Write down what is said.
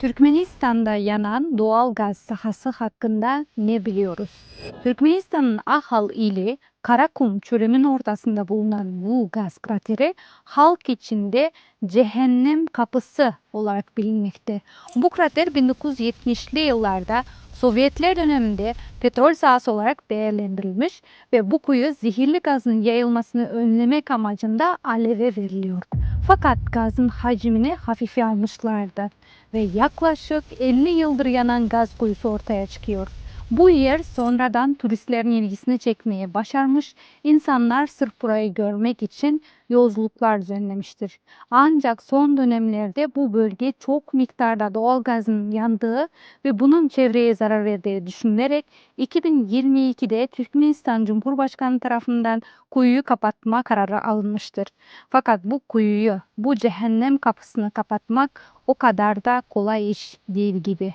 Türkmenistan'da yanan doğal gaz sahası hakkında ne biliyoruz? Türkmenistan'ın Ahal ili Karakum çölünün ortasında bulunan bu gaz krateri halk içinde cehennem kapısı olarak bilinmekte. Bu krater 1970'li yıllarda Sovyetler döneminde petrol sahası olarak değerlendirilmiş ve bu kuyu zehirli gazın yayılmasını önlemek amacında aleve veriliyor. Fakat gazın hacmini hafife almışlardı ve yaklaşık 50 yıldır yanan gaz kuyusu ortaya çıkıyor. Bu yer sonradan turistlerin ilgisini çekmeye başarmış, insanlar sırf burayı görmek için yolculuklar düzenlemiştir. Ancak son dönemlerde bu bölge çok miktarda doğal gazın yandığı ve bunun çevreye zarar verdiği düşünülerek 2022'de Türkmenistan Cumhurbaşkanı tarafından kuyuyu kapatma kararı alınmıştır. Fakat bu kuyuyu, bu cehennem kapısını kapatmak o kadar da kolay iş değil gibi.